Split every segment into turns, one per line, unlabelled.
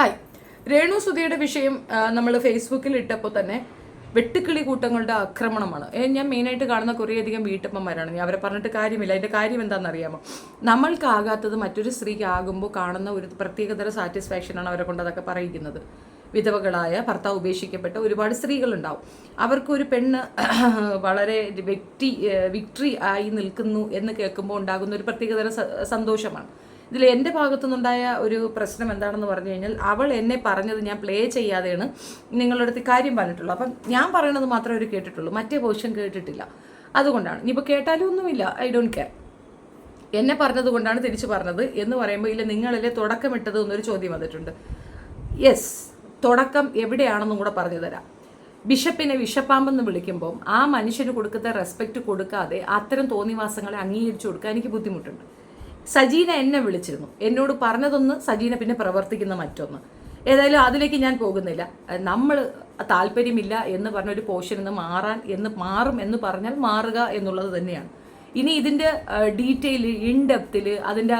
Hi. Renu സുധിയുടെ വിഷയം നമ്മൾ ഫേസ്ബുക്കിൽ ഇട്ടപ്പോൾ തന്നെ വെട്ടുക്കിളി കൂട്ടങ്ങളുടെ ആക്രമണമാണ്. ഞാൻ മെയിനായിട്ട് കാണുന്ന കുറേയധികം വീട്ടമ്മമാരാണ്. ഞാൻ അവരെ പറഞ്ഞിട്ട് കാര്യമില്ല. അതിന്റെ കാര്യം എന്താണെന്ന് അറിയാമോ നമ്മൾക്കാകാത്തത് മറ്റൊരു സ്ത്രീക്ക് ആകുമ്പോൾ കാണുന്ന ഒരു പ്രത്യേകതര സാറ്റിസ്ഫാക്ഷനാണ് അവരെ കൊണ്ട് അതൊക്കെ പറയിക്കുന്നത് വിധവകളായ ഭർത്താവ് ഉപേക്ഷിക്കപ്പെട്ട ഒരുപാട് സ്ത്രീകളുണ്ടാവും. അവർക്ക് ഒരു പെണ്ണ് വളരെ വ്യക്തി വിക്ടറി ആയി നിൽക്കുന്നു എന്ന് കേൾക്കുമ്പോൾ ഉണ്ടാകുന്ന ഒരു പ്രത്യേകതര സന്തോഷമാണ്. ഇതിൽ എന്റെ ഭാഗത്തുനിന്നുണ്ടായ ഒരു പ്രശ്നം എന്താണെന്ന് പറഞ്ഞു കഴിഞ്ഞാൽ അവൾ എന്നെ പറഞ്ഞത് ഞാൻ പ്ലേ ചെയ്യാതെയാണ് നിങ്ങളുടെ അടുത്ത് കാര്യം പറഞ്ഞിട്ടുള്ളൂ. അപ്പം ഞാൻ പറയണത് മാത്രമേ അവർ കേട്ടിട്ടുള്ളൂ. മറ്റേ പോർഷൻ കേട്ടിട്ടില്ല. അതുകൊണ്ടാണ്. ഇനിയിപ്പോൾ കേട്ടാലും ഒന്നുമില്ല. ഐ ഡോണ്ട് കെയർ എന്നെ പറഞ്ഞത് കൊണ്ടാണ് തിരിച്ചു പറഞ്ഞത് എന്ന് പറയുമ്പോൾ ഇല്ല നിങ്ങളല്ലേ തുടക്കമിട്ടത് എന്നൊരു ചോദ്യം വന്നിട്ടുണ്ട്. യെസ് തുടക്കം എവിടെയാണെന്നും കൂടെ പറഞ്ഞു തരാം. ബിഷപ്പിനെ വിഷപ്പാമ്പെന്ന് വിളിക്കുമ്പോൾ ആ മനുഷ്യന് കൊടുക്കുന്ന റെസ്പെക്റ്റ് കൊടുക്കാതെ അത്തരം തോന്നിവാസങ്ങളെ അംഗീകരിച്ചു കൊടുക്കാൻ എനിക്ക് ബുദ്ധിമുട്ടുണ്ട്. സജീന എന്നെ വിളിച്ചിരുന്നു. എന്നോട് പറഞ്ഞതൊന്ന് സജീന പിന്നെ പ്രവർത്തിക്കുന്ന മറ്റൊന്ന്. ഏതായാലും അതിലേക്ക് ഞാൻ പോകുന്നില്ല. നമ്മൾ താല്പര്യമില്ല എന്ന് പറഞ്ഞ ഒരു പോർഷനിൽ നിന്ന് മാറാൻ എന്ന് മാറും എന്ന് പറഞ്ഞാൽ മാറുക എന്നുള്ളത് തന്നെയാണ്. ഇനി ഇതിന്റെ ഡീറ്റെയിൽ ഇൻ ഡെപ്തിൽ അതിന്റെ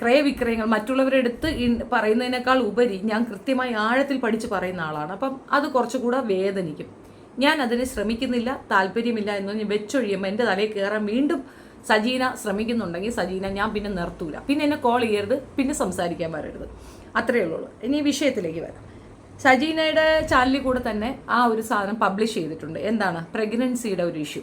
ക്രയവിക്രയങ്ങൾ മറ്റുള്ളവരെടുത്ത് പറയുന്നതിനേക്കാൾ ഉപരി ഞാൻ കൃത്യമായി ആഴത്തിൽ പഠിച്ച് പറയുന്ന ആളാണ്. അപ്പം അത് കുറച്ചുകൂടെ വേദനിക്കും. ഞാൻ അതിന് ശ്രമിക്കുന്നില്ല താല്പര്യമില്ല എന്ന് വെച്ചൊഴിയുമ്പോൾ എന്റെ തലയിൽ കയറാൻ വീണ്ടും സജീന ശ്രമിക്കുന്നുണ്ടെങ്കിൽ സജീന ഞാൻ പിന്നെ നിർത്തൂല. പിന്നെ എന്നെ കോൾ ചെയ്യരുത് പിന്നെ സംസാരിക്കാൻ വരരുത് അത്രയേ ഉള്ളൂ. ഇനി വിഷയത്തിലേക്ക് വരാം. സജീനയുടെ ചാനലിൽ കൂടെ തന്നെ ആ ഒരു സാധനം പബ്ലിഷ് ചെയ്തിട്ടുണ്ട്. എന്താണ്? പ്രഗ്നൻസിയുടെ ഒരു ഇഷ്യൂ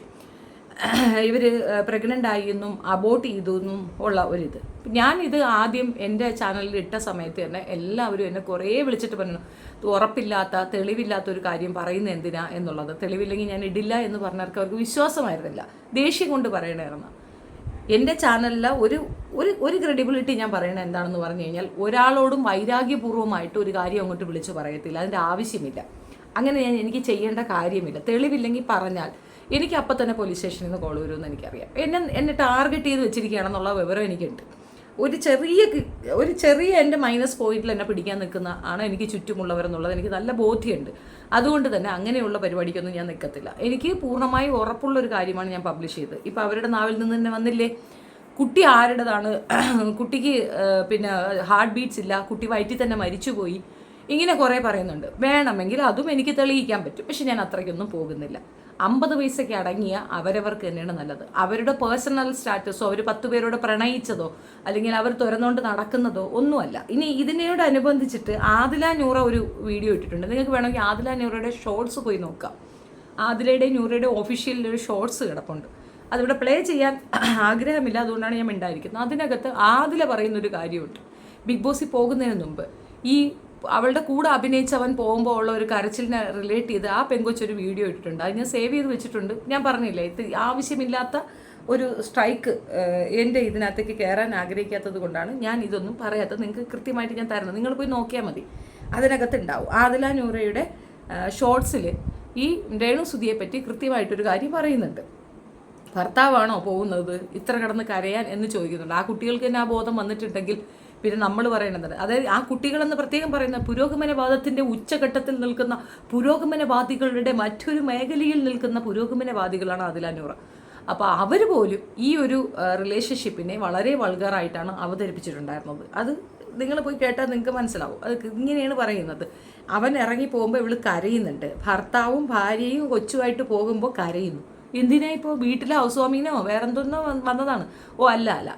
ഇവർ പ്രഗ്നന്റ് ആയി എന്നും അബോട്ട് ചെയ്തു എന്നും ഉള്ള ഒരിത് ഞാനിത് ആദ്യം എന്റെ ചാനലിൽ ഇട്ട സമയത്ത് തന്നെ എല്ലാവരും എന്നെ കുറേ വിളിച്ചിട്ട് പറഞ്ഞു ഉറപ്പില്ലാത്ത തെളിവില്ലാത്ത ഒരു കാര്യം പറയുന്നത് എന്തിനാ? എന്നുള്ളത്. തെളിവില്ലെങ്കിൽ ഞാൻ ഇടില്ല എന്ന് പറഞ്ഞവർക്ക് അവർക്ക് വിശ്വാസമായിരുന്നില്ല. ദേഷ്യം കൊണ്ട് പറയണമായിരുന്നു എന്റെ ചാനലിൽ ഒരു ഒരു ഒരു ക്രെഡിബിലിറ്റി ഞാൻ പറയുന്നത് എന്താണെന്ന് പറഞ്ഞു കഴിഞ്ഞാൽ ഒരാളോടും വൈരാഗ്യപൂർവമായിട്ട് ഒരു കാര്യം അങ്ങോട്ട് വിളിച്ചു പറയത്തില്ല. അതിന്റെ ആവശ്യമില്ല. അങ്ങനെ ഞാൻ എനിക്ക് ചെയ്യേണ്ട കാര്യമില്ല. തെളിവില്ലെങ്കിൽ പറഞ്ഞാൽ എനിക്ക് അപ്പം തന്നെ പോലീസ് സ്റ്റേഷനിൽ നിന്ന് കോൾ വരുമെന്ന് എനിക്കറിയാം. എന്നെ എന്നെ ടാർഗറ്റ് ചെയ്ത് വെച്ചിരിക്കുകയാണെന്നുള്ള വിവരം എനിക്കുണ്ട്. ഒരു ചെറിയ ഒരു ചെറിയ എന്റെ മൈനസ് പോയിന്റിൽ എന്നെ പിടിക്കാൻ നിൽക്കുന്ന ആണ് എനിക്ക് ചുറ്റുമുള്ളവരെന്നുള്ളത് എനിക്ക് നല്ല ബോധ്യമുണ്ട്. അതുകൊണ്ട് തന്നെ അങ്ങനെയുള്ള പരിപാടിക്കൊന്നും ഞാൻ നിൽക്കത്തില്ല. എനിക്ക് പൂർണമായി ഉറപ്പുള്ള ഒരു കാര്യമാണ് ഞാൻ പബ്ലിഷ് ചെയ്തത്. ഇപ്പം അവരുടെ നാവിൽ നിന്ന് തന്നെ വന്നില്ലേ? കുട്ടി ആരുടേതാണ്? കുട്ടിക്ക് പിന്നെ ഹാർട്ട് ബീറ്റ്സ് ഇല്ല. കുട്ടി വയറ്റിൽ തന്നെ മരിച്ചുപോയി. ഇങ്ങനെ കുറേ പറയുന്നുണ്ട്. വേണമെങ്കിൽ അതും എനിക്ക് തെളിയിക്കാൻ പറ്റും. പക്ഷെ ഞാൻ അത്രയ്ക്കൊന്നും പോകുന്നില്ല. അമ്പത് പൈസയ്ക്ക് അടങ്ങിയ അവരവർക്ക് തന്നെയാണ് നല്ലത്. അവരുടെ പേഴ്സണൽ സ്റ്റാറ്റസോ അവർ പത്ത് പേരോട് പ്രണയിച്ചതോ അല്ലെങ്കിൽ അവർ തുറന്നുകൊണ്ട് നടക്കുന്നതോ ഒന്നുമല്ല. ഇനി ഇതിനോട് അനുബന്ധിച്ചിട്ട് ആദില നൂറ ഒരു വീഡിയോ ഇട്ടിട്ടുണ്ട്. നിങ്ങൾക്ക് വേണമെങ്കിൽ ആദില നൂറയുടെ ഷോർട്സ് പോയി നോക്കാം. ആദിലയുടെയും നൂറയുടെ ഒഫീഷ്യലിൽ ഒരു ഷോർട്സ് കിടപ്പുണ്ട്. അതിവിടെ പ്ലേ ചെയ്യാൻ ആഗ്രഹമില്ല അതുകൊണ്ടാണ് ഞാൻ മിണ്ടായിരിക്കുന്നത്. അതിനകത്ത് ആദില പറയുന്നൊരു കാര്യമുണ്ട്. ബിഗ് ബോസിൽ പോകുന്നതിന് മുമ്പ് ഈ അവളുടെ കൂടെ അഭിനയിച്ചവൻ പോകുമ്പോൾ ഉള്ള ഒരു കരച്ചിലിനെ റിലേറ്റ് ചെയ്ത് ആ പെങ്കൊച്ചൊരു വീഡിയോ ഇട്ടിട്ടുണ്ട്. അത് ഞാൻ സേവ് ചെയ്ത് വെച്ചിട്ടുണ്ട്. ഞാൻ പറഞ്ഞില്ലേ ഇത് ആവശ്യമില്ലാത്ത ഒരു സ്ട്രൈക്ക് എന്റെ ഇതിനകത്തേക്ക് കയറാൻ ആഗ്രഹിക്കാത്തത് കൊണ്ടാണ് ഞാൻ ഇതൊന്നും പറയാത്തത്. നിങ്ങൾക്ക് കൃത്യമായിട്ട് ഞാൻ തരണം. നിങ്ങൾ പോയി നോക്കിയാൽ മതി. അതിനകത്ത് ഉണ്ടാവും ആദില നൂറയുടെ ഷോർട്സിൽ ഈ രേണു സുധിയെ പറ്റി കൃത്യമായിട്ടൊരു കാര്യം പറയുന്നുണ്ട്. ഭർത്താവാണോ പോകുന്നത്? ഇത്ര കിടന്ന് കരയാൻ? എന്ന് ചോദിക്കുന്നുണ്ട്. ആ കുട്ടികൾക്ക് തന്നെ ആ ബോധം വന്നിട്ടുണ്ടെങ്കിൽ പിന്നെ നമ്മൾ പറയണത് അതായത് ആ കുട്ടികളെന്ന് പ്രത്യേകം പറയുന്ന പുരോഗമനവാദത്തിന്റെ ഉച്ചഘട്ടത്തിൽ നിൽക്കുന്ന പുരോഗമനവാദികളുടെ മറ്റൊരു മേഖലയിൽ നിൽക്കുന്ന പുരോഗമനവാദികളാണ് അതിലാനൂറ അപ്പോൾ അവർ പോലും ഈ ഒരു റിലേഷൻഷിപ്പിനെ വളരെ വൾഗറായിട്ടാണ് അവതരിപ്പിച്ചിട്ടുണ്ടായിരുന്നത്. അത് നിങ്ങൾ പോയി കേട്ടാൽ നിങ്ങൾക്ക് മനസ്സിലാവും. അത് ഇങ്ങനെയാണ് പറയുന്നത്. അവൻ ഇറങ്ങി പോകുമ്പോൾ ഇവൾ കരയുന്നുണ്ട്. ഭർത്താവും ഭാര്യയും കൊച്ചുമായിട്ട് പോകുമ്പോൾ കരയുന്നു. എന്തിനാ ഇപ്പോൾ വീട്ടിലെ ഹൗസ് വാമിങ്ങിനോ വേറെന്തൊന്നോ വന്നതാണ്? ഓ അല്ല അല്ല.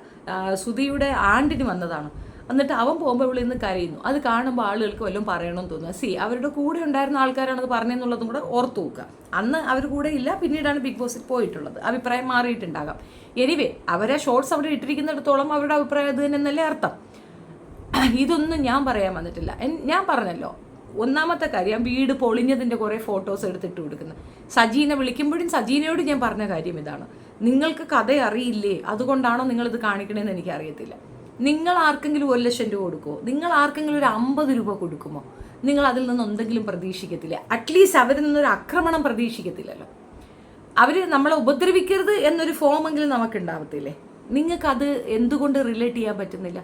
സുധിയുടെ ആണ്ടിന് വന്നതാണ്. എന്നിട്ട് അവൻ പോകുമ്പോൾ ഇവിടെ ഇന്ന് കരയുന്നു. അത് കാണുമ്പോൾ ആളുകൾക്ക് വല്ലതും പറയണമെന്ന് തോന്നുന്നു. സി അവരുടെ കൂടെ ഉണ്ടായിരുന്ന ആൾക്കാരാണത് പറഞ്ഞതെന്നുള്ളതും കൂടെ ഓർത്തു നോക്കുക. അന്ന് അവർ കൂടെ ഇല്ല പിന്നീടാണ് ബിഗ് ബോസിൽ പോയിട്ടുള്ളത്. അഭിപ്രായം മാറിയിട്ടുണ്ടാകാം. എനിവേ അവരെ ഷോർട്സ് അവിടെ ഇട്ടിരിക്കുന്നിടത്തോളം അവരുടെ അഭിപ്രായം അത് തന്നെന്നല്ലേ അർത്ഥം. ഇതൊന്നും ഞാൻ പറയാൻ വന്നിട്ടില്ല. ഞാൻ പറഞ്ഞല്ലോ ഒന്നാമത്തെ കാര്യം വീട് പൊളിഞ്ഞതിന്റെ കുറേ ഫോട്ടോസ് എടുത്തിട്ട് കൊടുക്കുന്നത് സജീനെ വിളിക്കുമ്പോഴും സജീനയോട് ഞാൻ പറഞ്ഞ കാര്യം ഇതാണ്. നിങ്ങൾക്ക് കഥ അറിയില്ലേ? അതുകൊണ്ടാണോ നിങ്ങളിത് കാണിക്കണമെന്ന് എനിക്ക് അറിയത്തില്ല നിങ്ങൾ ആർക്കെങ്കിലും ഒരു ലക്ഷം രൂപ കൊടുക്കുമോ നിങ്ങൾ ആർക്കെങ്കിലും ഒരു അമ്പത് രൂപ കൊടുക്കുമോ? നിങ്ങൾ അതിൽ നിന്ന് എന്തെങ്കിലും പ്രതീക്ഷിക്കത്തില്ല. അറ്റ്ലീസ്റ്റ് അവരിൽ നിന്നൊരു ആക്രമണം പ്രതീക്ഷിക്കത്തില്ലല്ലോ. അവർ നമ്മളെ ഉപദ്രവിക്കരുത് എന്നൊരു ഫോമെങ്കിലും നമുക്ക് ഉണ്ടാവത്തില്ലേ നിങ്ങൾക്കത് എന്തുകൊണ്ട് റിലേറ്റ് ചെയ്യാൻ പറ്റുന്നില്ല?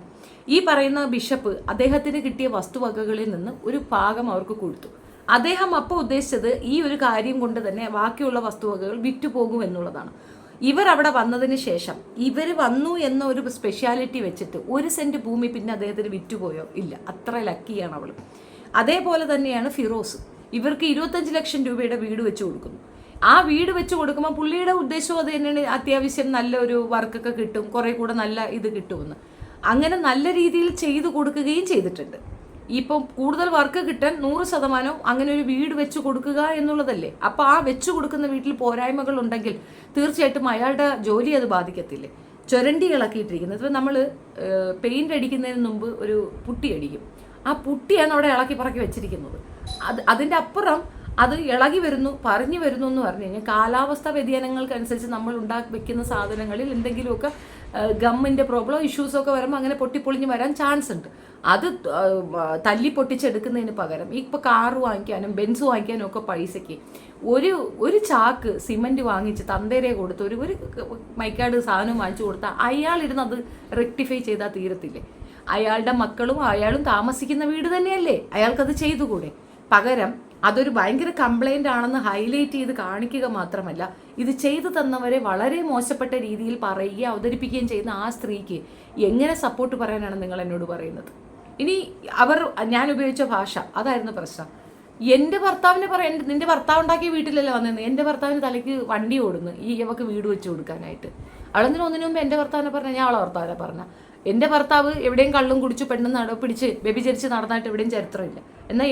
ഈ പറയുന്ന ബിഷപ്പ് അദ്ദേഹത്തിന് കിട്ടിയ വസ്തുവകകളിൽ നിന്ന് ഒരു ഭാഗം അവർക്ക് കൊടുത്തു. അദ്ദേഹം അപ്പോൾ ഉദ്ദേശിച്ചത് ഈ ഒരു കാര്യം കൊണ്ട് തന്നെ ബാക്കിയുള്ള വസ്തുവകകൾ വിറ്റുപോകും എന്നുള്ളതാണ്. ഇവർ അവിടെ വന്നതിന് ശേഷം ഇവർ വന്നു എന്ന ഒരു സ്പെഷ്യാലിറ്റി വെച്ചിട്ട് ഒരു സെന്റ് ഭൂമി പിന്നെ അദ്ദേഹത്തിന് വിറ്റുപോയോ? ഇല്ല. അത്ര ലക്കിയാണ് അവൾ അതേപോലെ തന്നെയാണ് ഫിറോസ്. ഇവർക്ക് ഇരുപത്തഞ്ച് ലക്ഷം രൂപയുടെ വീട് വെച്ച് കൊടുക്കുന്നു. ആ വീട് വെച്ച് കൊടുക്കുമ്പോൾ പുള്ളിയുടെ ഉദ്ദേശവും അത് തന്നെയാണ്. അത്യാവശ്യം നല്ലൊരു വർക്കൊക്കെ കിട്ടും. കുറേ കൂടെ നല്ല ഇത് കിട്ടുമെന്ന്. അങ്ങനെ നല്ല രീതിയിൽ ചെയ്തു കൊടുക്കുകയും ചെയ്തിട്ടുണ്ട്. ഇപ്പം കൂടുതൽ വർക്ക് കിട്ടാൻ നൂറ് ശതമാനം അങ്ങനെ ഒരു വീട് വെച്ച് കൊടുക്കുക എന്നുള്ളതല്ലേ? അപ്പൊ ആ വെച്ച് കൊടുക്കുന്ന വീട്ടിൽ പോരായ്മകൾ ഉണ്ടെങ്കിൽ തീർച്ചയായിട്ടും അയാളുടെ ജോലി അത് ബാധിക്കത്തില്ലേ? ചുരണ്ടി ഇളക്കിയിട്ടിരിക്കുന്നത് ഇപ്പം നമ്മൾ പെയിന്റ് അടിക്കുന്നതിന് മുമ്പ് ഒരു പുട്ടി അടിക്കും. ആ പുട്ടിയാണ് അവിടെ ഇളക്കി പറക്കി വെച്ചിരിക്കുന്നത്. അത് അതിന്റെ അപ്പുറം അത് ഇളകി വരുന്നു പറഞ്ഞു വരുന്നു എന്ന് പറഞ്ഞു കഴിഞ്ഞാൽ കാലാവസ്ഥാ വ്യതിയാനങ്ങൾക്കനുസരിച്ച് നമ്മൾ ഉണ്ടാക്കി വെക്കുന്ന സാധനങ്ങളിൽ എന്തെങ്കിലുമൊക്കെ ഗമ്മിന്റെ പ്രോബ്ലം ഇഷ്യൂസൊക്കെ വരുമ്പോൾ അങ്ങനെ പൊട്ടിപ്പൊളിഞ്ഞ് വരാൻ ചാൻസ് ഉണ്ട്. അത് തല്ലി പൊട്ടിച്ചെടുക്കുന്നതിന് പകരം ഇപ്പോൾ കാറ് വാങ്ങിക്കാനും ബെൻസ് വാങ്ങിക്കാനും ഒക്കെ പൈസയ്ക്ക് ഒരു ഒരു ചാക്ക് സിമന്റ് വാങ്ങിച്ച് തന്തേരെ കൊടുത്ത് ഒരു ഒരു മൈക്കാട് സാധനം വാങ്ങിച്ചു കൊടുത്താൽ അയാളിരുന്ന് അത് റെക്ടിഫൈ ചെയ്താൽ തീരത്തില്ലേ? അയാളുടെ മക്കളും അയാളും താമസിക്കുന്ന വീട് തന്നെയല്ലേ? അയാൾക്കത് ചെയ്തുകൂടെ? പകരം അതൊരു ഭയങ്കര കംപ്ലൈന്റ് ആണെന്ന് ഹൈലൈറ്റ് ചെയ്ത് കാണിക്കുക മാത്രമല്ല ഇത് ചെയ്തു തന്നവരെ വളരെ മോശപ്പെട്ട രീതിയിൽ പറയുകയും അവതരിപ്പിക്കുകയും ചെയ്യുന്ന ആ സ്ത്രീക്ക് എങ്ങനെ സപ്പോർട്ട് പറയാനാണ് നിങ്ങൾ എന്നോട് പറയുന്നത്? ഇനി അവർ ഞാൻ ഉപയോഗിച്ച ഭാഷ അതായിരുന്നു പ്രശ്നം. എന്റെ ഭർത്താവിനെ പറയാൻ നിന്റെ ഭർത്താവ് ഉണ്ടാക്കിയ വീട്ടിലല്ലേ വന്നത് എന്റെ ഭർത്താവിന് തലയ്ക്ക് വണ്ടി ഓടുന്നു ഈ ഇവക്ക് വീട് വെച്ച് കൊടുക്കാനായിട്ട്. അവളെന്തിനും ഒന്നിനു മുമ്പ് എന്റെ ഭർത്താവിനെ പറഞ്ഞ ഞാൻ അവളെ ഭർത്താവിനെ പറഞ്ഞ? എന്റെ ഭർത്താവ് എവിടെയും കള്ളും കുടിച്ചു പെണ്ണും നട പിടിച്ച് വ്യഭിചരിച്ച് നടന്നായിട്ട് എവിടെയും ചരിത്രമില്ല. എന്നാൽ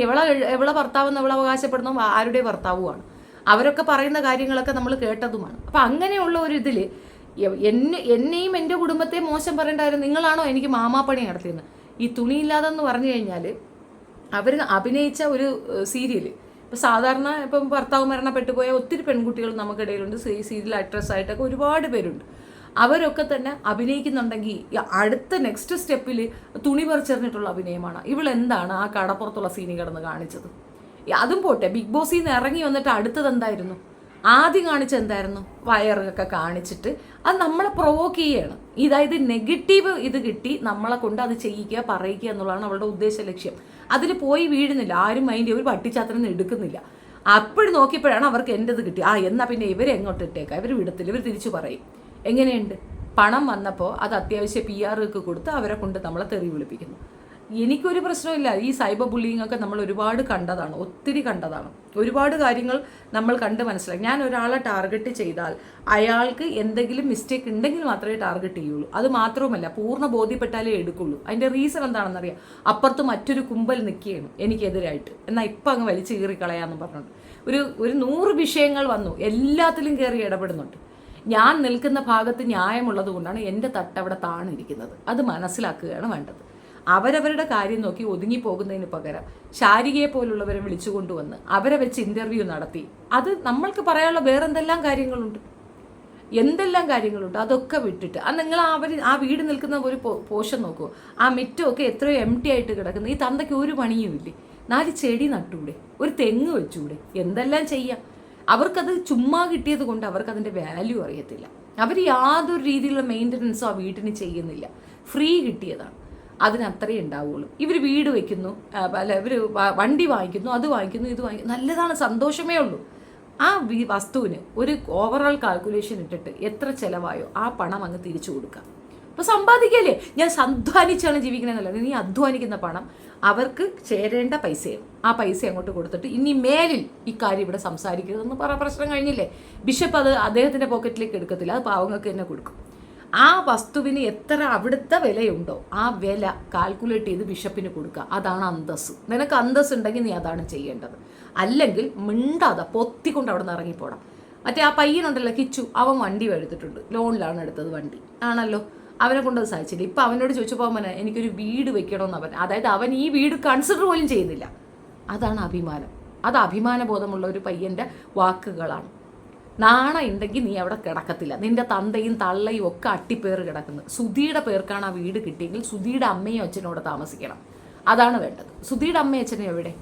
എവളെ ഭർത്താവ് എന്ന് ഇവളെ അവകാശപ്പെടുന്ന ആരുടെ ഭർത്താവുമാണ്. അവരൊക്കെ പറയുന്ന കാര്യങ്ങളൊക്കെ നമ്മൾ കേട്ടതുമാണ്. അപ്പം അങ്ങനെയുള്ള ഒരു ഇതിൽ എന്നെ എന്നെയും എന്റെ കുടുംബത്തെ മോശം പറയേണ്ടായിരുന്നു നിങ്ങളാണോ എനിക്ക് മാമാപ്പണി നടത്തിയെന്ന് ഈ തുണിയില്ലാതെന്ന് പറഞ്ഞു കഴിഞ്ഞാൽ അവർ അഭിനയിച്ച ഒരു സീരിയൽ ഇപ്പം സാധാരണ ഇപ്പം ഭർത്താവ് മരണപ്പെട്ടു പോയ ഒത്തിരി പെൺകുട്ടികൾ നമുക്കിടയിലുണ്ട്. സീരിയൽ ആക്ട്രസ് ആയിട്ടൊക്കെ ഒരുപാട് പേരുണ്ട്. അവരൊക്കെ തന്നെ അഭിനയിക്കുന്നുണ്ടെങ്കിൽ അടുത്ത നെക്സ്റ്റ് സ്റ്റെപ്പിൽ തുണി പറിച്ചെറിഞ്ഞിട്ടുള്ള അഭിനയമാണ്. ഇവൾ എന്താണ് ആ കടപ്പുറത്തുള്ള സീനി കിടന്ന് കാണിച്ചത്? അതും പോട്ടെ ബിഗ് ബോസിൽ നിന്ന് ഇറങ്ങി വന്നിട്ട് അടുത്തത് എന്തായിരുന്നു? ആദ്യം കാണിച്ച എന്തായിരുന്നു? വയറൊക്കെ കാണിച്ചിട്ട് അത് നമ്മളെ പ്രൊവോക്ക് ചെയ്യാണ്. ഇതായത് നെഗറ്റീവ് ഇത് കിട്ടി നമ്മളെ കൊണ്ട് അത് ചെയ്യിക്കുക പറയിക്കുക എന്നുള്ളതാണ് അവളുടെ ഉദ്ദേശ ലക്ഷ്യം. അതിൽ പോയി വീഴുന്നില്ല ആരും അതിന്റെ ഒരു പട്ടിച്ചാത്തനം എടുക്കുന്നില്ല. അപ്പോഴും നോക്കിയപ്പോഴാണ് അവർക്ക് എന്റെത് കിട്ടി. ആ എന്നാൽ പിന്നെ ഇവരെ എങ്ങോട്ട് ഇട്ടേക്കാം? ഇവർ വിടത്തില്ല ഇവർ തിരിച്ചു പറയും. എങ്ങനെയുണ്ട്? പണം വന്നപ്പോൾ അത് അത്യാവശ്യം പി ആർക്ക് കൊടുത്ത് അവരെ കൊണ്ട് നമ്മളെ തെറി വിളിപ്പിക്കുന്നു. എനിക്കൊരു പ്രശ്നമില്ല. ഈ സൈബർ ബുള്ളിങ് ഒക്കെ നമ്മൾ ഒരുപാട് കണ്ടതാണ്. ഒത്തിരി കണ്ടതാണ്. ഒരുപാട് കാര്യങ്ങൾ നമ്മൾ കണ്ട് മനസ്സിലാക്കി ഞാൻ ഒരാളെ ടാർഗറ്റ് ചെയ്താൽ അയാൾക്ക് എന്തെങ്കിലും മിസ്റ്റേക്ക് ഉണ്ടെങ്കിൽ മാത്രമേ ടാർഗറ്റ് ചെയ്യുള്ളൂ. അത് മാത്രവുമല്ല പൂർണ ബോധ്യപ്പെട്ടാലേ എടുക്കുള്ളൂ. അതിന്റെ റീസൺ എന്താണെന്നറിയാം? അപ്പുറത്ത് മറ്റൊരു കുമ്പൽ നിൽക്കുകയാണ് എനിക്കെതിരായിട്ട്. എന്നാൽ ഇപ്പം അങ്ങ് വലിച്ചു കീറി പറഞ്ഞിട്ടുണ്ട് ഒരു ഒരു നൂറ് വിഷയങ്ങൾ വന്നു. എല്ലാത്തിലും കയറി ഇടപെടുന്നുണ്ട്. ഞാൻ നിൽക്കുന്ന ഭാഗത്ത് ന്യായമുള്ളത് കൊണ്ടാണ് എന്റെ തട്ട് അവിടെ താണിരിക്കുന്നത്. അത് മനസ്സിലാക്കുകയാണ് വേണ്ടത്. അവരവരുടെ കാര്യം നോക്കി ഒതുങ്ങി പോകുന്നതിന് പകരം ശാരികയെ പോലുള്ളവരെ വിളിച്ചുകൊണ്ടുവന്ന് അവരെ വെച്ച് ഇന്റർവ്യൂ നടത്തി. അത് നമ്മൾക്ക് പറയാനുള്ള വേറെന്തെല്ലാം കാര്യങ്ങളുണ്ട്? എന്തെല്ലാം കാര്യങ്ങളുണ്ട്? അതൊക്കെ വിട്ടിട്ട്. അത് നിങ്ങൾ അവർ ആ വീട് നിൽക്കുന്ന ഒരു പോഷൻ നോക്കൂ. ആ മിറ്റമൊക്കെ എത്രയോ എം ടി ആയിട്ട് കിടക്കുന്നു. ഈ തന്തയ്ക്ക് ഒരു പണിയും ഇല്ലേ? നാല് ചെടി നട്ടൂടെ? ഒരു തെങ്ങ് വെച്ചൂടെ? എന്തെല്ലാം ചെയ്യാം? അവർക്കത് ചുമ്മാ കിട്ടിയത് കൊണ്ട് അവർക്ക് അതിന്റെ വാല്യൂ അറിയത്തില്ല. അവർ യാതൊരു രീതിയിലുള്ള മെയിന്റനൻസോ ആ വീട്ടിന് ചെയ്യുന്നില്ല. ഫ്രീ കിട്ടിയതാണ്. അതിനത്രേ ഉണ്ടാവുകയുള്ളൂ ഇവർ വീട് വയ്ക്കുന്നു അല്ല ഇവർ വണ്ടി വാങ്ങിക്കുന്നു അത് വാങ്ങിക്കുന്നു ഇത് വാങ്ങിക്കുന്നു നല്ലതാണ് സന്തോഷമേ ഉള്ളൂ. ആ വസ്തുവിന് ഒരു ഓവറോൾ കാൽക്കുലേഷൻ ഇട്ടിട്ട് എത്ര ചിലവായോ ആ പണം അങ്ങ് തിരിച്ചു കൊടുക്കാം. അപ്പോൾ സമ്പാദിക്കല്ലേ? ഞാൻ അധ്വാനിച്ചാണ് ജീവിക്കണമെന്നല്ല നീ അധ്വാനിക്കുന്ന പണം അവർക്ക് ചേരേണ്ട പൈസയാണ് ആ പൈസ അങ്ങോട്ട് കൊടുത്തിട്ട് ഇനി മേലിൽ ഇക്കാര്യം ഇവിടെ സംസാരിക്കരുതെന്ന് പറ പ്രശ്നം കഴിഞ്ഞില്ലേ? ബിഷപ്പ് അത് അദ്ദേഹത്തിന്റെ പോക്കറ്റിലേക്ക് എടുക്കത്തില്ല. അത് പാവങ്ങൾക്ക് തന്നെ കൊടുക്കും. ആ വസ്തുവിന് എത്ര അവിടുത്തെ വിലയുണ്ടോ ആ വില കാൽക്കുലേറ്റ് ചെയ്ത് ബിഷപ്പിന് കൊടുക്കുക. അതാണ് അന്തസ് നിനക്ക് അന്തസ് ഉണ്ടെങ്കിൽ നീ അതാണ് ചെയ്യേണ്ടത്. അല്ലെങ്കിൽ മിണ്ടാതെ പൊത്തിക്കൊണ്ട് അവിടെ നിന്ന് ഇറങ്ങിപ്പോടാം. മറ്റേ ആ പയ്യനുണ്ടല്ലോ കിച്ചു. അവൻ വണ്ടി എടുത്തിട്ടുണ്ട് ലോണിലാണ് എടുത്തത് വണ്ടി. ആണല്ലോ? അവനെ കൊണ്ടത് സാധിച്ചില്ല ഇപ്പം അവനോട് ചോദിച്ചപ്പോൾ അവൻ എനിക്കൊരു വീട് വെക്കണമെന്ന് അവൻ അതായത് അവൻ ഈ വീട് കൺസിഡർ പോലും ചെയ്യുന്നില്ല. അതാണ് അഭിമാനം. അത് അഭിമാനബോധമുള്ള ഒരു പയ്യന്റെ വാക്കുകളാണ്. നാണ ഉണ്ടെങ്കിൽ നീ അവിടെ കിടക്കത്തില്ല. നിന്റെ തന്തയും തള്ളയും ഒക്കെ അട്ടിപ്പേറ് കിടക്കുന്നത് സുധിയുടെ പേർക്കാണ് ആ വീട് കിട്ടിയെങ്കിൽ സുധിയുടെ അമ്മയും അച്ഛനും അവിടെ താമസിക്കണം. അതാണ് വേണ്ടത്. സുധിയുടെ അമ്മയും അച്ഛനും എവിടെ?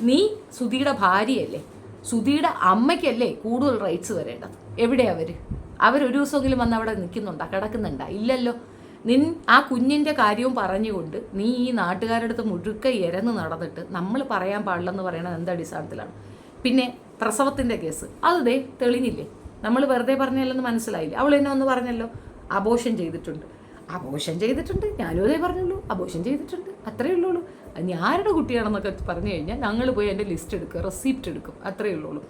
നീ സുധിയുടെ ഭാര്യയല്ലേ. സുധിയുടെ അമ്മയ്ക്കല്ലേ കൂടുതൽ റൈറ്റ്സ് വരേണ്ടത്. എവിടെയാണ് അവർ? അവരൊരു ദിവസമെങ്കിലും വന്ന് അവിടെ നിൽക്കുന്നുണ്ടാ കിടക്കുന്നുണ്ടാ. ഇല്ലല്ലോ. നിൻ ആ കുഞ്ഞിന്റെ കാര്യവും പറഞ്ഞുകൊണ്ട് നീ ഈ നാട്ടുകാരുടെ അടുത്ത് മുഴുക്ക ഇരന്ന് നടന്നിട്ട് നമ്മൾ പറയാൻ പാടില്ലെന്ന് പറയണത് എന്ത് അടിസ്ഥാനത്തിലാണ്? പിന്നെ പ്രസവത്തിന്റെ കേസ്. അതേ തെളിഞ്ഞില്ലേ? നമ്മൾ വെറുതെ പറഞ്ഞല്ലെന്ന് മനസ്സിലായില്ല? അവൾ എന്നെ ഒന്ന് പറഞ്ഞല്ലോ അബോഷൻ ചെയ്തിട്ടുണ്ട്. അബോഷൻ ചെയ്തിട്ടുണ്ട്? ഞാനും അതേ പറഞ്ഞുള്ളൂ. അബോഷൻ ചെയ്തിട്ടുണ്ട്. അത്രയേ ഉള്ളൂ നീ ആരുടെ കുട്ടിയാണെന്നൊക്കെ പറഞ്ഞു കഴിഞ്ഞാൽ ഞങ്ങൾ പോയി എന്റെ ലിസ്റ്റ് എടുക്കുക റെസിപ്റ്റ് എടുക്കും. അത്രയേ ഉള്ളൂ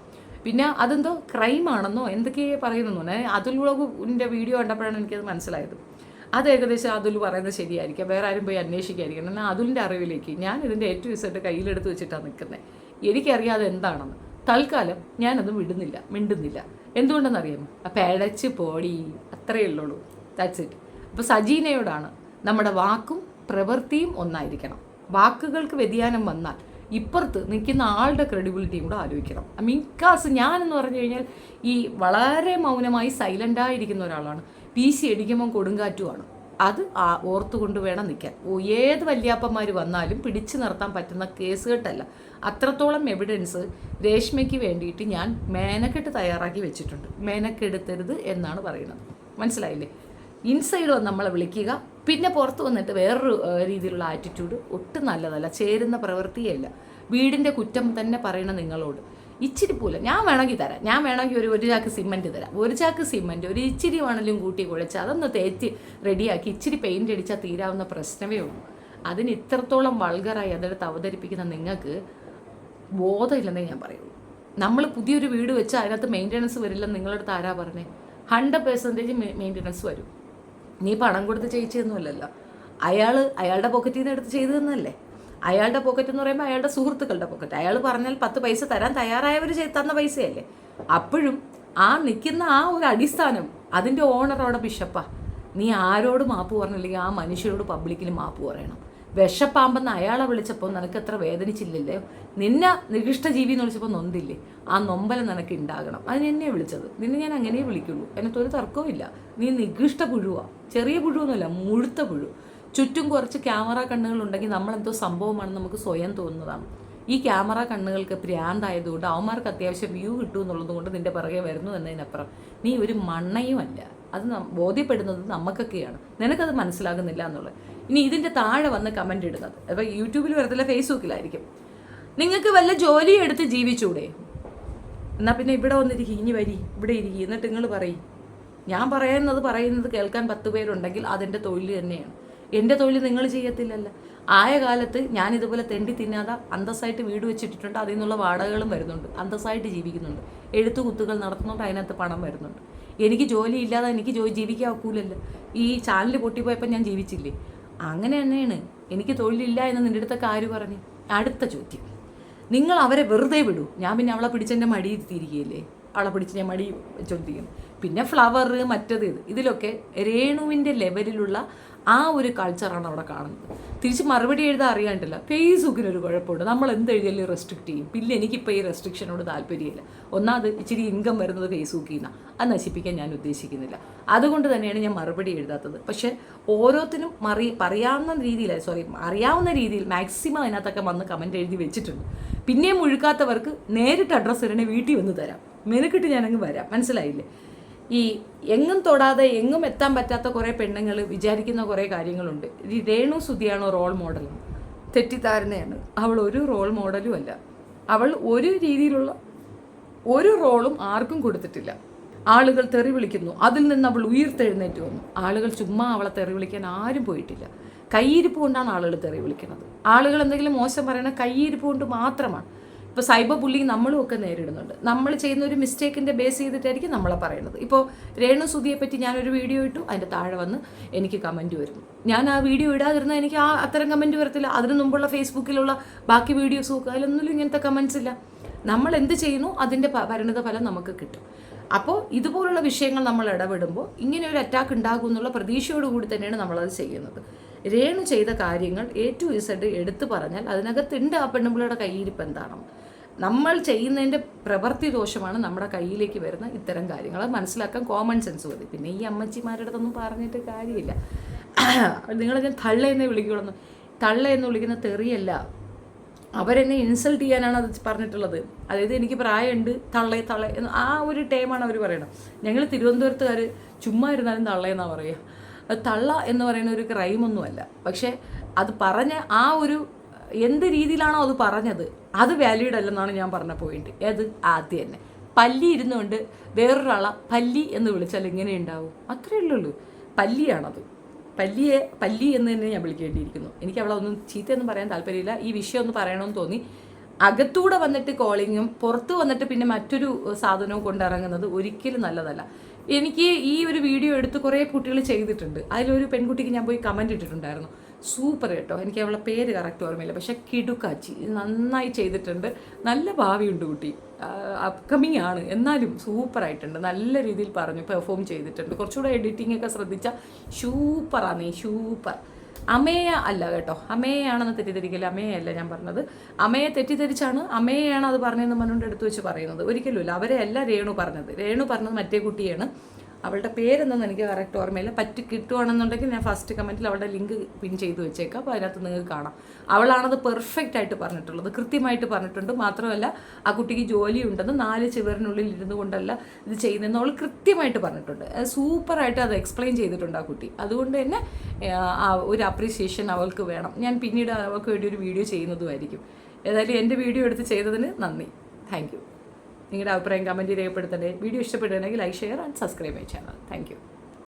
പിന്നെ അതെന്തോ ക്രൈം ആണെന്നോ എന്തൊക്കെയോ പറയുന്നു അതുൽ വ്ളോഗിന്റെ വീഡിയോ കണ്ടപ്പോഴാണ് എനിക്കത് മനസ്സിലായത്. അത് ഏകദേശം അതുൽ പറയുന്നത് ശരിയായിരിക്കാം. വേറെ ആരും പോയി അന്വേഷിക്കായിരിക്കും. എന്നാൽ അതുലിന്റെ അറിവിലേക്ക് ഞാൻ ഇതിന്റെ ഏറ്റവും ഇസട്ട് കയ്യിലെടുത്ത് വെച്ചിട്ടാണ് നിൽക്കുന്നത്. എനിക്കറിയാതെ എന്താണെന്ന്. തൽക്കാലം ഞാനത് വിടുന്നില്ല മിണ്ടുന്നില്ല. എന്തുകൊണ്ടെന്നറിയാമോ? അപ്പം അടച്ച് പോടി അത്രയേ ഉള്ളൂ. ദാറ്റ്സ് ഇറ്റ് അപ്പോൾ സജീനയോടാണ് നമ്മുടെ വാക്കും പ്രവൃത്തിയും ഒന്നായിരിക്കണം. വാക്കുകൾക്ക് വ്യതിയാനം വന്നാൽ ഇപ്പുറത്ത് നിൽക്കുന്ന ആളുടെ ക്രെഡിബിലിറ്റിയും കൂടെ ആലോചിക്കണം. മിക്കാസ് ഞാനെന്ന് പറഞ്ഞു കഴിഞ്ഞാൽ ഈ വളരെ മൗനമായി സൈലന്റായിരിക്കുന്ന ഒരാളാണ്. പി സി അടിക്കുമ്പം കൊടുങ്കാറ്റുമാണ്. അത് ഓർത്തുകൊണ്ട് വേണം നിൽക്കാൻ. ഏത് വല്യാപ്പന്മാർ വന്നാലും പിടിച്ചു നിർത്താൻ പറ്റുന്ന കേസ് കേട്ടല്ല അത്രത്തോളം എവിഡൻസ് രേഷ്മയ്ക്ക് വേണ്ടിയിട്ട് ഞാൻ മേനക്കെട്ട് തയ്യാറാക്കി വെച്ചിട്ടുണ്ട്. മേനക്കെടുത്തരുത് എന്നാണ് പറയുന്നത്. മനസ്സിലായില്ലേ? ഇൻസൈഡ് വന്ന് നമ്മളെ വിളിക്കുക. പിന്നെ പുറത്ത് വന്നിട്ട് വേറൊരു രീതിയിലുള്ള ആറ്റിറ്റ്യൂഡ് ഒട്ടും നല്ലതല്ല. ചേരുന്ന പ്രവൃത്തിയല്ല. വീടിന്റെ കുറ്റം തന്നെ പറയണം നിങ്ങളോട്. ഇച്ചിരി പോല ഞാൻ വേണമെങ്കിൽ തരാം. ഞാൻ വേണമെങ്കിൽ ഒരു ഒരു ചാക്ക് സിമന്റ് തരാം. ഒരു ചാക്ക് സിമന്റ് ഒരു ഇച്ചിരി വേണമെങ്കിലും കൂട്ടി കുഴച്ച് അതൊന്ന് തേച്ച് റെഡിയാക്കി ഇച്ചിരി പെയിന്റ് അടിച്ചാൽ തീരാവുന്ന പ്രശ്നമേ ഉള്ളൂ. അതിന് ഇത്രത്തോളം വൾഗറായി അതെടുത്ത് അവതരിപ്പിക്കുന്ന നിങ്ങൾക്ക് ബോധമില്ലെന്നേ ഞാൻ പറയുള്ളൂ. നമ്മൾ പുതിയൊരു വീട് വെച്ച് അതിനകത്ത് മെയിന്റനൻസ് വരില്ലെന്ന് നിങ്ങളടുത്ത് ആരാ പറഞ്ഞേ? ഹൺഡ്രഡ് പെർസെന്റേജ് മെയിന്റനൻസ് വരും. നീ പണം കൊടുത്ത് ചെയ്യിച്ചതൊന്നുമല്ലല്ലോ. അയാൾ അയാളുടെ പോക്കറ്റിൽ നിന്ന് എടുത്ത് ചെയ്തു തന്നല്ലേ അയാളുടെ പോക്കറ്റ് എന്ന് പറയുമ്പോൾ അയാളുടെ സുഹൃത്തുക്കളുടെ പോക്കറ്റ് അയാൾ പറഞ്ഞാൽ പത്ത് പൈസ തരാൻ തയ്യാറായവർ തന്ന പൈസയല്ലേ? അപ്പോഴും ആ നിൽക്കുന്ന ആ ഒരു അടിസ്ഥാനം അതിന്റെ ഓണർ അവിടെ ബിഷപ്പാ. നീ ആരോട് മാപ്പ് പറഞ്ഞില്ലെങ്കിൽ ആ മനുഷ്യരോട് പബ്ലിക്കിൽ മാപ്പ് പറയണം. വിഷപ്പാമ്പെന്ന് അയാളെ വിളിച്ചപ്പോൾ നിനക്ക് എത്ര വേദനിച്ചില്ലല്ലേ? നിന്നെ നികൃഷ്ട ജീവി എന്ന് വിളിച്ചപ്പോൾ നൊന്തില്ലേ? ആ നൊമ്പലം നിനക്ക് ഉണ്ടാകണം അതിന് എന്നെ വിളിച്ചത്. നിന്നെ ഞാൻ അങ്ങനെ വിളിക്കുള്ളൂ. എന്നിട്ട് ഒരു തർക്കവും ഇല്ല. നീ നികൃഷ്ട പുഴുവാ. ചെറിയ പുഴുവൊന്നുമില്ല മുഴുത്ത പുഴു. ചുറ്റും കുറച്ച് ക്യാമറ കണ്ണുകൾ ഉണ്ടെങ്കിൽ നമ്മളെന്തോ സംഭവമാണെന്ന് നമുക്ക് സ്വയം തോന്നുന്നതാണ്. ഈ ക്യാമറ കണ്ണുകൾക്ക് പ്രാന്തായതുകൊണ്ട് അവന്മാർക്ക് അത്യാവശ്യം വ്യൂ കിട്ടും കൊണ്ട് നിന്റെ പിറകെ വരുന്നു എന്നതിനപ്പുറം. നീ ഒരു മണ്ണയുമല്ല അത് ബോധ്യപ്പെടുന്നത് നമുക്കൊക്കെയാണ് നിനക്കത് മനസ്സിലാകുന്നില്ല എന്നുള്ളത്. ഇനി ഇതിന്റെ താഴെ വന്ന് കമന്റ് ഇടുന്നത്. അപ്പോൾ യൂട്യൂബിൽ വരത്തില്ല ഫേസ്ബുക്കിലായിരിക്കും. നിങ്ങൾക്ക് വല്ല ജോലി എടുത്ത് ജീവിച്ചൂടെ? എന്നാൽ പിന്നെ ഇവിടെ വന്നിരിക്കും ഇനി വരി ഇവിടെ ഇരിക്കും എന്നിട്ട് നിങ്ങൾ പറയും. ഞാൻ പറയുന്നത് പറയുന്നത് കേൾക്കാൻ പത്ത് പേരുണ്ടെങ്കിൽ അതെന്റെ തൊഴിൽ തന്നെയാണ്. എന്റെ തൊഴിൽ നിങ്ങൾ ചെയ്യത്തില്ലല്ലോ. ആയ കാലത്ത് ഞാൻ ഇതുപോലെ തെണ്ടി തിന്നാതെ അന്തസ്സായിട്ട് വീട് വെച്ചിട്ടിട്ടുണ്ട് അതിൽ നിന്നുള്ള വാടകകളും വരുന്നുണ്ട് അന്തസ്സായിട്ട് ജീവിക്കുന്നുണ്ട്. എഴുത്തുകുത്തുകൾ നടത്തുന്നുണ്ട് അതിനകത്ത് പണം വരുന്നുണ്ട്. എനിക്ക് ജോലി ഇല്ലാതെ എനിക്ക് ജോലി ജീവിക്കാൻ ഒക്കൂലല്ലോ ഈ ചാനൽ പൊട്ടിപ്പോയപ്പോൾ ഞാൻ ജീവിച്ചില്ലേ? അങ്ങനെ തന്നെയാണ്. എനിക്ക് തൊഴിലില്ല എന്ന് നിന്റെ അടുത്തൊക്കെ ആര് പറഞ്ഞു? അടുത്ത ചോദ്യം. നിങ്ങൾ അവരെ വെറുതെ വിടൂ. ഞാൻ പിന്നെ അവളെ പിടിച്ചെന്റെ മടി തിരികെയല്ലേ? അവളെ പിടിച്ച് ഞാൻ മടി ചോദിക്കും പിന്നെ ഫ്ലവർ മറ്റത് ഇത്. ഇതിലൊക്കെ രേണുവിന്റെ ലെവലിലുള്ള ആ ഒരു കൾച്ചറാണ് അവിടെ കാണുന്നത്. തിരിച്ച് മറുപടി എഴുതാൻ അറിയാണ്ടില്ല. ഫേസ്ബുക്കിന് ഒരു കുഴപ്പമുണ്ട്. നമ്മൾ എന്ത് എഴുതിയാലും റെസ്ട്രിക്റ്റ് ചെയ്യും. പിന്നെ എനിക്കിപ്പോൾ ഈ റെസ്ട്രിക്ഷനോട് താല്പര്യമില്ല. ഒന്നാമത് ഇച്ചിരി ഇൻകം വരുന്നത് ഫേസ്ബുക്കിൽ നിന്നാണ് അത് നശിപ്പിക്കാൻ ഞാൻ ഉദ്ദേശിക്കുന്നില്ല. അതുകൊണ്ട് തന്നെയാണ് ഞാൻ മറുപടി എഴുതാത്തത്. പക്ഷേ ഓരോത്തിനും മറി പറയാവുന്ന രീതിയിൽ സോറി അറിയാവുന്ന രീതിയിൽ മാക്സിമം അതിനകത്തൊക്കെ വന്ന് കമന്റ് എഴുതി വെച്ചിട്ടുണ്ട്. പിന്നെയും മുഴുക്കാത്തവർക്ക് നേരിട്ട് അഡ്രസ്സ് തരണേ വീട്ടിൽ വന്ന് തരാം. മെനക്കിട്ട് ഞാനങ്ങ് വരാം. മനസ്സിലായില്ലേ? ഈ എങ്ങും തൊടാതെ എങ്ങും എത്താൻ പറ്റാത്ത കുറേ പെണ്ണുങ്ങൾ വിചാരിക്കുന്ന കുറേ കാര്യങ്ങളുണ്ട്. ഈ രേണു സുധിയാണോ റോൾ മോഡൽ തെറ്റിദ്ധാരണയാണ്. അവൾ ഒരു റോൾ മോഡലും അല്ല. അവൾ ഒരു രീതിയിലുള്ള ഒരു റോളും ആർക്കും കൊടുത്തിട്ടില്ല. ആളുകൾ തെറി വിളിക്കുന്നു. അതിൽ നിന്ന് അവൾ ഉയർത്തെഴുന്നേറ്റ് വന്നു. ആളുകൾ ചുമ്മാ അവളെ തെറി വിളിക്കാൻ ആരും പോയിട്ടില്ല. കൈയിരിപ്പ് കൊണ്ടാണ് ആളുകൾ തെറി വിളിക്കുന്നത്. ആളുകൾ എന്തെങ്കിലും മോശം പറയണ കൈയിരിപ്പ് കൊണ്ട് മാത്രമാണ്. ഇപ്പോൾ സൈബർ ബുള്ളിങ് നമ്മളും ഒക്കെ നേരിടുന്നുണ്ട്. നമ്മൾ ചെയ്യുന്ന ഒരു മിസ്റ്റേക്കിന്റെ ബേസ് ചെയ്തിട്ടായിരിക്കും നമ്മളെ പറയുന്നത്. ഇപ്പോൾ രേണു സുധിയെ പറ്റി ഞാനൊരു വീഡിയോ ഇട്ടു അതിന്റെ താഴെ വന്ന് എനിക്ക് കമന്റ് വരുന്നു. ഞാൻ ആ വീഡിയോ ഇടാതിരുന്നാൽ എനിക്ക് ആ അത്തരം കമന്റ് വരത്തില്ല. അതിന് മുമ്പുള്ള ഫേസ്ബുക്കിലുള്ള ബാക്കി വീഡിയോസ് നോക്കുക അതിലൊന്നും ഇങ്ങനത്തെ കമൻസ് ഇല്ല. നമ്മൾ എന്ത് ചെയ്യുന്നു അതിന്റെ പരിണിത ഫലം നമുക്ക് കിട്ടും. അപ്പോൾ ഇതുപോലുള്ള വിഷയങ്ങൾ നമ്മൾ ഇടപെടുമ്പോൾ ഇങ്ങനെ ഒരു അറ്റാക്ക് ഉണ്ടാകും എന്നുള്ള പ്രതീക്ഷയോടുകൂടി തന്നെയാണ് നമ്മളത് ചെയ്യുന്നത്. രേണു ചെയ്ത കാര്യങ്ങൾ എ ടു ഇസഡ് എടുത്തു പറഞ്ഞാൽ അതിനകത്തുണ്ട് ആ പെണ്ണുമ്പിളയുടെ കയ്യിരിപ്പ് എന്താണെന്ന്. നമ്മൾ ചെയ്യുന്നതിന്റെ പ്രവൃത്തി ദോഷമാണ് നമ്മുടെ കയ്യിലേക്ക് വരുന്ന ഇത്തരം കാര്യങ്ങൾ. മനസ്സിലാക്കാൻ കോമൺ സെൻസ് മതി. പിന്നെ ഈ അമ്മച്ചിമാരുടെ അടുത്തൊന്നും പറഞ്ഞിട്ട് കാര്യമില്ല. നിങ്ങൾ തള്ള എന്നേ വിളിക്കുള്ളൂ. തള്ള എന്ന് വിളിക്കുന്ന തെറിയല്ല. അവരെന്നെ ഇൻസൾട്ട് ചെയ്യാനാണ് അത് പറഞ്ഞിട്ടുള്ളത്. അതായത് എനിക്ക് പ്രായമുണ്ട് തള്ളേ തള്ളേ എന്ന് ആ ഒരു ടൈമാണ് അവർ പറയണത്. ഞങ്ങൾ തിരുവനന്തപുരത്തുകാർ ചുമ്മാ ഇരുന്നാലും തള്ളയെന്നാണ് പറയുക തള്ള എന്ന് പറയുന്ന ഒരു ക്രൈമൊന്നുമല്ല പക്ഷേ അത് പറഞ്ഞ ആ ഒരു എന്ത് രീതിയിലാണോ അത് പറഞ്ഞത് അത് വാലിഡ് അല്ലെന്നാണ് ഞാൻ പറഞ്ഞ പോയിന്റ് ഏത്? ആദ്യം തന്നെ. പല്ലി ഇരുന്നുകൊണ്ട് വേറൊരാളെ പല്ലി എന്ന് വിളിച്ചാൽ എങ്ങനെ ഉണ്ടാവും? അത്രയേ ഉള്ളൂ. പല്ലിയാണത്. പല്ലിയെ പല്ലി എന്ന് തന്നെ ഞാൻ വിളിക്കേണ്ടിയിരിക്കുന്നു. എനിക്ക് അവളെ ഒന്നും ചീത്തയൊന്നും പറയാൻ താല്പര്യമില്ല. ഈ വിഷയം ഒന്ന് പറയണമെന്ന് തോന്നി. അകത്തൂടെ വന്നിട്ട് കോളിങ്ങും പുറത്ത് വന്നിട്ട് പിന്നെ മറ്റൊരു സാധനവും കൊണ്ടിറങ്ങുന്നത് ഒരിക്കലും നല്ലതല്ല. എനിക്ക് ഈ ഒരു വീഡിയോ എടുത്ത് കുറേ കുട്ടികൾ ചെയ്തിട്ടുണ്ട്. അതിലൊരു പെൺകുട്ടിക്ക് ഞാൻ പോയി കമന്റ് ഇട്ടിട്ടുണ്ടായിരുന്നു. സൂപ്പർ കേട്ടോ. എനിക്ക് അവളെ പേര് കറക്റ്റ് ഓർമ്മയില്ല. പക്ഷെ കിടുക്കാച്ചി. നന്നായി ചെയ്തിട്ടുണ്ട്. നല്ല ഭാവിയുണ്ട് കുട്ടി. അപ്കമിങ് ആണ്. എന്നാലും സൂപ്പറായിട്ടുണ്ട് നല്ല രീതിയിൽ പറഞ്ഞു പെർഫോം ചെയ്തിട്ടുണ്ട്. കുറച്ചുകൂടെ എഡിറ്റിംഗ് ഒക്കെ ശ്രദ്ധിച്ചാൽ സൂപ്പറാണ് നീ സൂപ്പർ അമേയ അല്ല കേട്ടോ. അമേയാണെന്ന് തെറ്റിദ്ധരിക്കില്ല? അമേയല്ല ഞാൻ പറഞ്ഞത്. അമയെ തെറ്റിദ്ധരിച്ചാണ് അമേയാണ് അത് പറഞ്ഞതെന്ന് മനുണ്ട് എടുത്തു വെച്ച് പറയുന്നത്. ഒരിക്കലുമില്ല. അവരെ അല്ല രേണു പറഞ്ഞത്. രേണു പറഞ്ഞത് മറ്റേ കുട്ടിയാണ്. അവളുടെ പേരെന്തെന്ന് എനിക്ക് കറക്റ്റ് ഓർമ്മയില്ല. പറ്റി കിട്ടുവാണെന്നുണ്ടെങ്കിൽ ഞാൻ ഫസ്റ്റ് കമന്റിൽ അവളുടെ ലിങ്ക് പിൻ ചെയ്ത് വെച്ചേക്കാം. അപ്പോൾ അതിനകത്ത് നിങ്ങൾക്ക് കാണാം. അവളാണത് പെർഫെക്റ്റ് ആയിട്ട് പറഞ്ഞിട്ടുള്ളത്. കൃത്യമായിട്ട് പറഞ്ഞിട്ടുണ്ട്. മാത്രമല്ല ആ കുട്ടിക്ക് ജോലി ഉണ്ടെന്ന് നാല് ചുവരിനുള്ളിൽ ഇരുന്നു കൊണ്ടല്ല ഇത് ചെയ്യുന്നതെന്ന് അവൾ കൃത്യമായിട്ട് പറഞ്ഞിട്ടുണ്ട്. സൂപ്പറായിട്ട് അത് എക്സ്പ്ലെയിൻ ചെയ്തിട്ടുണ്ട് ആ കുട്ടി. അതുകൊണ്ട് തന്നെ ഒരു അപ്രീസിയേഷൻ അവൾക്ക് വേണം. ഞാൻ പിന്നീട് അവൾക്ക് വേണ്ടി ഒരു വീഡിയോ ചെയ്യുന്നതുമായിരിക്കും. ഏതായാലും എന്റെ വീഡിയോ എടുത്ത് ചെയ്തതിന് നന്ദി. താങ്ക് നിങ്ങളുടെ അഭിപ്രായം കമന്റ് രേഖപ്പെടുത്തണ്ടേ. വീഡിയോ ഇഷ്ടപ്പെട്ടിട്ടുണ്ടെങ്കിൽ like share and subscribe my channel thank